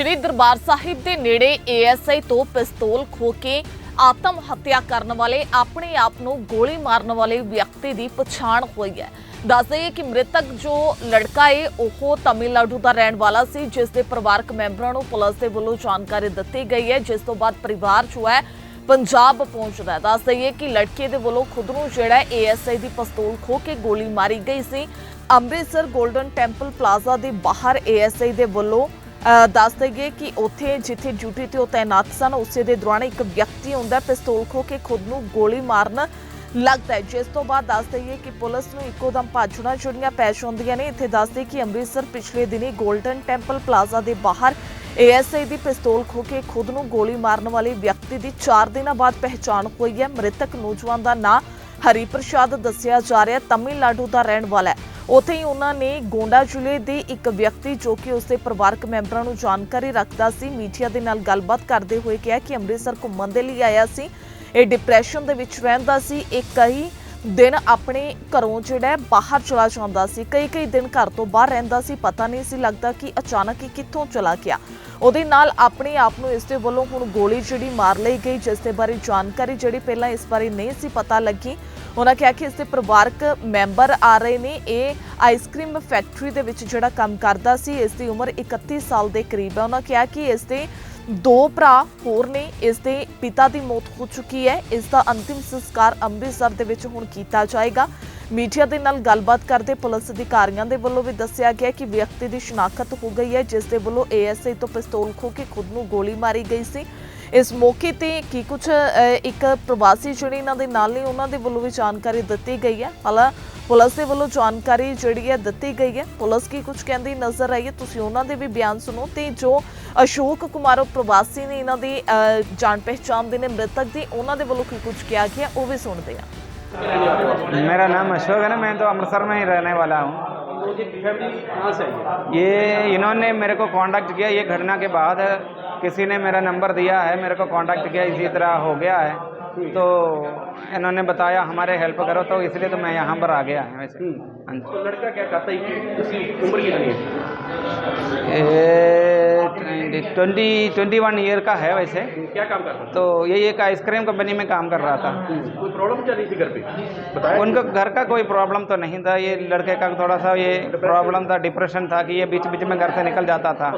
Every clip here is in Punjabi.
ਸ਼੍ਰੀ ਦਰਬਾਰ ਸਾਹਿਬ ਦੇ ਨੇੜੇ ਏਐਸਆਈ ਤੋਂ ਪਿਸਤੌਲ ਖੋ ਕੇ ਆਤਮ ਹੱਤਿਆ ਕਰਨ ਵਾਲੇ ਆਪਣੇ ਆਪ ਨੂੰ ਗੋਲੀ ਮਾਰਨ ਵਾਲੇ ਵਿਅਕਤੀ ਦੀ ਪਛਾਣ ਹੋਈ ਹੈ। ਦੱਸ ਦਈਏ ਕਿ ਮ੍ਰਿਤਕ ਜੋ ਲੜਕਾ ਏ, ਉਹ ਤਮਿਲਨਾਡੂ ਦਾ ਰਹਿਣ ਵਾਲਾ ਸੀ, ਜਿਸ ਦੇ ਪਰਿਵਾਰਕ ਮੈਂਬਰਾਂ ਨੂੰ ਪੁਲਿਸ ਦੇ ਵੱਲੋਂ ਜਾਣਕਾਰੀ ਦਿੱਤੀ ਗਈ ਹੈ। ਜਿਸ ਤੋਂ ਬਾਅਦ ਪਰਿਵਾਰ ਜੋ ਹੈ, ਪੰਜਾਬ ਪਹੁੰਚਦਾ ਹੈ। ਦੱਸ ਦਈਏ ਕਿ ਲੜਕੇ ਦੇ ਵੱਲੋਂ ਖੁਦ ਨੂੰ ਜਿਹੜਾ ਏਐਸਆਈ ਦੀ ਪਿਸਤੌਲ ਖੋ ਕੇ ਗੋਲੀ ਮਾਰੀ ਗਈ ਸੀ। ਅੰਮ੍ਰਿਤਸਰ 골ਡਨ ਟੈਂਪਲ ਪਲਾਜ਼ਾ ਦੇ ਬਾਹਰ ਏਐਸਆਈ ਦੇ ਵੱਲੋਂ ਦੱਸ ਦਈਏ ਕਿ ਉੱਥੇ ਜਿੱਥੇ ਡਿਊਟੀ ਤੇ ਉਹ ਤਾਇਨਾਤ ਸਨ, ਉਸੇ ਦੇ ਦੌਰਾਨ ਇੱਕ ਵਿਅਕਤੀ ਹੁੰਦਾ ਪਿਸਤੌਲ ਖੋ ਕੇ ਖੁਦ ਨੂੰ ਗੋਲੀ ਮਾਰਨ ਲੱਗਦਾ ਹੈ। ਜਿਸ ਤੋਂ ਬਾਅਦ ਦੱਸ ਦਈਏ ਕਿ ਪੁਲਿਸ ਨੂੰ ਇੱਕੋ ਦਮ ਭਾਜਣਾ ਜਿਹੜੀਆਂ ਪੈ ਜਾਂਦੀਆਂ ਨੇ, ਇੱਥੇ ਦੱਸ ਦਈਏ ਕਿ ਅੰਮ੍ਰਿਤਸਰ ਪਿਛਲੇ ਦਿਨੀ ਗੋਲਡਨ ਟੈਂਪਲ ਪਲਾਜ਼ਾ ਦੇ ਬਾਹਰ ਏਐਸਆਈ ਦੀ ਪਿਸਤੌਲ ਖੋ ਕੇ ਖੁਦ ਨੂੰ ਗੋਲੀ ਮਾਰਨ ਵਾਲੇ ਵਿਅਕਤੀ ਦੀ 4 ਦਿਨਾਂ ਬਾਅਦ ਪਹਿਚਾਣ ਹੋਈ ਹੈ। ਮ੍ਰਿਤਕ ਨੌਜਵਾਨ ਦਾ ਨਾਂ ਹਰੀ ਪ੍ਰਸ਼ਾਦ ਦੱਸਿਆ ਜਾ ਰਿਹਾ ਹੈ। ਤਮਿਲਨਾਡੂ ਦਾ ਰਹਿਣ ਵਾਲਾ ਹੈ। ਉੱਥੇ ਹੀ ਉਹਨਾਂ ਨੇ ਗੋਂਡਾ ਜ਼ਿਲ੍ਹੇ ਦੇ ਇੱਕ ਵਿਅਕਤੀ ਜੋ ਕਿ ਉਸਦੇ ਪਰਿਵਾਰਕ ਮੈਂਬਰਾਂ ਨੂੰ ਜਾਣਕਾਰੀ ਰੱਖਦਾ ਸੀ, ਮੀਡੀਆ ਦੇ ਨਾਲ ਗੱਲਬਾਤ ਕਰਦੇ ਹੋਏ ਕਿਹਾ ਕਿ ਅੰਮ੍ਰਿਤਸਰ ਘੁੰਮਣ ਦੇ ਲਈ ਆਇਆ ਸੀ। ਇਹ ਡਿਪਰੈਸ਼ਨ ਦੇ ਵਿੱਚ ਰਹਿੰਦਾ ਸੀ। ਇਹ ਕਈ ਦਿਨ ਆਪਣੇ ਘਰੋਂ ਜਿਹੜਾ ਬਾਹਰ ਚਲਾ ਜਾਂਦਾ ਸੀ। ਕਈ ਕਈ ਦਿਨ ਘਰ ਤੋਂ ਬਾਹਰ ਰਹਿੰਦਾ ਸੀ। ਪਤਾ ਨਹੀਂ ਸੀ ਲੱਗਦਾ ਕਿ ਅਚਾਨਕ ਹੀ ਕਿੱਥੋਂ ਚਲਾ ਗਿਆ। ਉਹਦੇ ਨਾਲ ਆਪਣੇ ਆਪ ਨੂੰ ਇਸ ਦੇ ਵੱਲੋਂ ਹੁਣ ਗੋਲੀ ਜਿਹੜੀ ਮਾਰ ਲਈ ਗਈ, ਜਿਸ ਦੇ ਬਾਰੇ ਜਾਣਕਾਰੀ ਜਿਹੜੀ ਪਹਿਲਾਂ ਇਸ ਬਾਰੇ ਨਹੀਂ ਸੀ ਪਤਾ ਲੱਗੀ। ਉਹਨਾਂ ਕਿਹਾ ਕਿ ਇਸ ਦੇ ਪਰਿਵਾਰਕ ਮੈਂਬਰ ਆ ਰਹੇ ਨੇ। ਇਹ ਆਈਸਕ੍ਰੀਮ ਫੈਕਟਰੀ ਦੇ ਵਿੱਚ ਜਿਹੜਾ ਕੰਮ ਕਰਦਾ ਸੀ, ਇਸ ਦੀ ਉਮਰ 31 ਸਾਲ ਦੇ ਕਰੀਬ ਹੈ। ਉਹਨਾਂ ਕਿਹਾ ਕਿ ਇਸ ਦੇ ਦੋ ਭਰਾ ਹੋਰ ਨੇ। ਇਸ ਦੇ ਪਿਤਾ ਦੀ ਮੌਤ ਹੋ ਚੁੱਕੀ ਹੈ। ਇਸ ਦਾ ਅੰਤਿਮ ਸੰਸਕਾਰ ਅੰਮ੍ਰਿਤਸਰ ਦੇ ਵਿੱਚ ਹੁਣ ਕੀਤਾ ਜਾਏਗਾ। ਮੀਡੀਆ ਦੇ ਨਾਲ ਗੱਲਬਾਤ ਕਰਦੇ ਪੁਲਿਸ ਅਧਿਕਾਰੀਆਂ ਦੇ ਵੱਲੋਂ ਵੀ ਦੱਸਿਆ ਗਿਆ ਕਿ ਵਿਅਕਤੀ ਦੀ ਸ਼ਨਾਖਤ ਹੋ ਗਈ ਹੈ, ਜਿਸ ਦੇ ਵੱਲੋਂ ਏਐਸਆਈ ਤੋਂ ਪਿਸਤੌਲ ਖੋ ਕੇ ਖੁਦ ਨੂੰ ਗੋਲੀ ਮਾਰੀ ਗਈ ਸੀ। ਇਸ ਮੌਕੇ ਤੇ ਕੀ ਕੁਝ ਇੱਕ ਪ੍ਰਵਾਸੀ ਜਿਹੜੇ ਇਹਨਾਂ ਦੇ ਨਾਲ ਨੇ ਉਹਨਾਂ ਦੇ ਵੱਲੋਂ ਵੀ ਜਾਣਕਾਰੀ ਦਿੱਤੀ ਗਈ ਹੈ ਹਾਲਾਂ ਪੁਲਿਸ ਦੇ ਵੱਲੋਂ ਜਾਣਕਾਰੀ ਜਿਹੜੀ ਹੈ ਦਿੱਤੀ ਗਈ ਹੈ ਪੁਲਿਸ ਕੀ ਕੁਝ ਕਹਿੰਦੀ ਨਜ਼ਰ ਆਈ ਹੈ ਤੁਸੀਂ ਉਹਨਾਂ ਦੇ ਵੀ ਬਿਆਨ ਸੁਣੋ ਤੇ ਜੋ ਅਸ਼ੋਕ ਕੁਮਾਰ ਉਹ ਪ੍ਰਵਾਸੀ ਨੇ ਇਹਨਾਂ ਦੀ ਅ, ਜਾਣ ਪਹਿਚਾਣ ਦੇ ਨੇ ਮ੍ਰਿਤਕ ਦੀ ਉਹਨਾਂ ਦੇ ਵੱਲੋਂ ਕੀ ਕੁਝ ਕਿਹਾ ਗਿਆ ਉਹ ਵੀ ਸੁਣਦੇ ਹਾਂ मेरा नाम अशोक है ना मैं तो अमृतसर में ही रहने वाला हूँ ये इन्होंने मेरे को कांटेक्ट किया ये घटना के बाद किसी ने मेरा नंबर दिया है मेरे को कांटेक्ट किया इसी तरह हो गया है। तो इन्होंने बताया हमारे हेल्प करो तो इसलिए तो मैं यहाँ पर आ गया है वैसे। हाँ तो लड़का क्या कहता है कि उम्र कितनी ट्वेंटी ट्वेंटी वन ईयर का है वैसे। क्या काम करता था? तो यही एक आइसक्रीम कंपनी में काम कर रहा था। कोई प्रॉब्लम चल रही थी घर पे? बताया? उनको घर का कोई प्रॉब्लम तो नहीं था। ये लड़के का थोड़ा सा ये प्रॉब्लम था डिप्रेशन था कि ये बीच बीच में घर से निकल जाता था।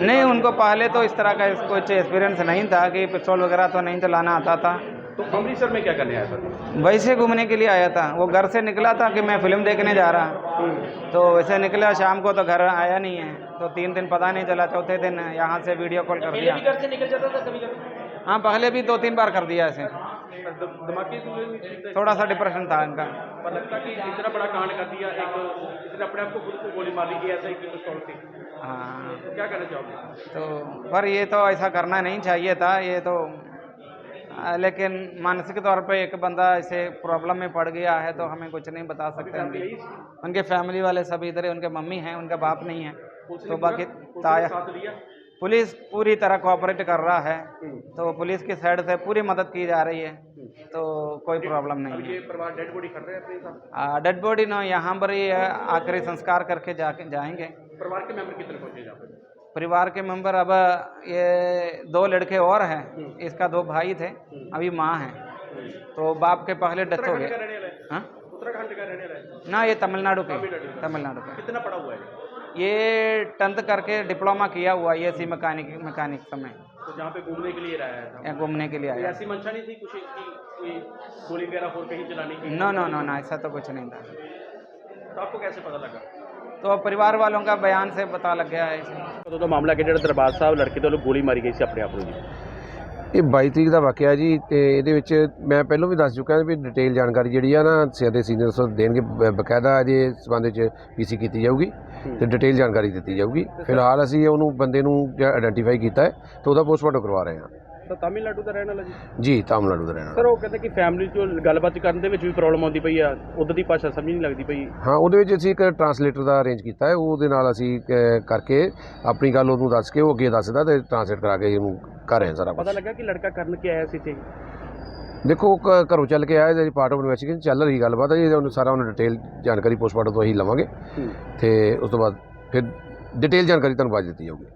नहीं उनको पहले तो इस तरह का कुछ एक्सपीरियंस नहीं था कि पेट्रोल वगैरह तो नहीं चलाना आता था। तो अमृतसर में क्या करने आया था? वैसे घूमने के लिए आया था। वो घर से निकला था कि मैं फ़िल्म देखने जा रहा। तो वैसे निकला शाम को तो घर आया नहीं है। तो तीन दिन पता नहीं चला चौथे दिन यहाँ से वीडियो कॉल कर दिया। घर से निकल जाता था कभी कभी? हाँ पहले भी दो तीन बार कर दिया ऐसे। थोड़ा सा डिप्रेशन था इनका। पर लगता कि इतना बड़ा कांड कर दिया एक इसने अपने आप को खुद को गोली मार ली ऐसा ही कि पिस्तौल से हाँ। तो क्या कहना चाहोगे? तो पर ये तो ऐसा करना नहीं चाहिए था ये तो लेकिन मानसिक तौर पे एक बंदा इसे प्रॉब्लम में पड़ गया है तो हमें कुछ नहीं बता सकते उनकी। उनके फैमिली वाले सब इधर है उनके मम्मी हैं उनका बाप नहीं है। तो बाकी ताया पुलिस पूरी तरह कोऑपरेट कर रहा है। तो पुलिस की साइड से पूरी मदद की जा रही है। तो कोई प्रॉब्लम नहीं है। डेड बॉडी खड़ रहे हैं डेड बॉडी ना यहाँ पर ही आखिरी संस्कार करके जाके जाएँगे। परिवार के मेंबर कितने पहुँचे परिवार के मेंबर अब ये दो लड़के और हैं इसका दो भाई थे अभी माँ है। तो बाप के पहले डेथ हो गए है? हाँ? उत्तराखंड का रहने वाला ना ये तमिलनाडु के। तमिलनाडु का। कितना पड़ा हुआ है? ये टेंथ करके डिप्लोमा किया हुआ है सी मैकेनिक मैकेनिक समय। तो जहाँ पे घूमने के लिए आया था? घूमने के लिए आया। ऐसी मंशा नहीं थी कुछ कोई गोली वगैरह और कहीं चलाने की? नो नो नो ना ऐसा तो कुछ नहीं था। तो आपको कैसे पता लगा? तो परिवार वालों का बयान से पता लग गया है। इसे ਉਦੋਂ ਦਾ ਮਾਮਲਾ ਕਿ ਜਿਹੜਾ ਦਰਬਾਰ ਸਾਹਿਬ ਲੜਕੇ ਵੱਲੋਂ ਗੋਲੀ ਮਾਰੀ ਗਈ ਸੀ ਆਪਣੇ ਆਪ ਨੂੰ ਜੀ? ਇਹ 22 ਤਰੀਕ ਦਾ ਵਾਕਿਆ ਜੀ ਤੇ ਇਹਦੇ ਵਿੱਚ ਮੈਂ ਪਹਿਲਾਂ ਵੀ ਦੱਸ ਚੁੱਕਾ ਵੀ ਡਿਟੇਲ ਜਾਣਕਾਰੀ ਜਿਹੜੀ ਆ ਨਾ ਸਿਆਦੇ ਸੀਨੀਅਰ ਅਫਸਰ ਦੇਣਗੇ ਬ- ਬਕਾਇਦਾ ਇਹਦੇ ਸੰਬੰਧ ਵਿੱਚ ਪੀਸੀ ਕੀਤੀ ਜਾਊਗੀ ਤੇ ਡਿਟੇਲ ਜਾਣਕਾਰੀ ਦਿੱਤੀ ਜਾਊਗੀ। ਫਿਲਹਾਲ ਅਸੀਂ ਉਹਨੂੰ ਬੰਦੇ ਨੂੰ ਆਇਡੈਂਟੀਫਾਈ ਕੀਤਾ ਹੈ ਤੇ ਉਹਦਾ ਪੋਸਟਮਾਰਟਮ ਕਰਵਾ ਰਹੇ ਹਾਂ। ਤਾਂ ਤਾਮਿਲਨਾਡੂ ਦਾ ਰਹਿਣ ਵਾਲਾ ਜੀ? ਜੀ ਤਾਮਿਲਨਾਡੂ ਦਾ ਰਹਿਣਾ ਸਰ ਉਹ ਕਹਿੰਦੇ ਕਿ ਫੈਮਿਲੀ ਚੋਂ ਗੱਲਬਾਤ ਕਰਨ ਦੇ ਵਿੱਚ ਵੀ ਪ੍ਰੋਬਲਮ ਆਉਂਦੀ ਪਈ ਆ ਉਧਰ ਦੀ ਭਾਸ਼ਾ ਸਮਝ ਨਹੀਂ ਲੱਗਦੀ ਪਈ। ਹਾਂ ਉਹਦੇ ਵਿੱਚ ਅਸੀਂ ਇੱਕ ਟਰਾਂਸਲੇਟਰ ਦਾ ਅਰੇਂਜ ਕੀਤਾ ਹੈ ਉਹਦੇ ਨਾਲ ਅਸੀਂ ਕਰਕੇ ਆਪਣੀ ਗੱਲ ਉਹਨੂੰ ਦੱਸ ਕੇ ਉਹ ਅੱਗੇ ਦੱਸਦਾ ਤੇ ਟਰਾਂਸਲੇਟ ਕਰਾ ਕੇ ਇਹਨੂੰ ਕਰ ਰਹੇ ਹਾਂ ਸਾਰਾ ਕੁਛ। ਪਤਾ ਲੱਗਾ ਕਿ ਲੜਕਾ ਕਰਨ ਕੇ ਆਇਆ ਸੀ ਇੱਥੇ? ਦੇਖੋ ਘਰੋਂ ਚੱਲ ਕੇ ਆਇਆ ਪਾਰਟ ਆਫ ਇਨਵੈਸਟੀਗੇਸ਼ਨ ਚੱਲ ਰਹੀ ਗੱਲਬਾਤ ਹੈ ਜੀ ਉਹਨੂੰ ਸਾਰਾ ਉਹਨੂੰ ਡਿਟੇਲ ਜਾਣਕਾਰੀ ਪੋਸਟਮਾਰਟਮ ਤੋਂ ਹੀ ਲਵਾਂਗੇ। ਤੇ ਉਸ ਤੋਂ ਬਾਅਦ ਫਿਰ ਡਿਟੇਲ ਜਾਣਕਾਰੀ ਤੁਹਾਨੂੰ ਬਾਅਦ ਦਿੱਤੀ ਜਾਊਗੀ।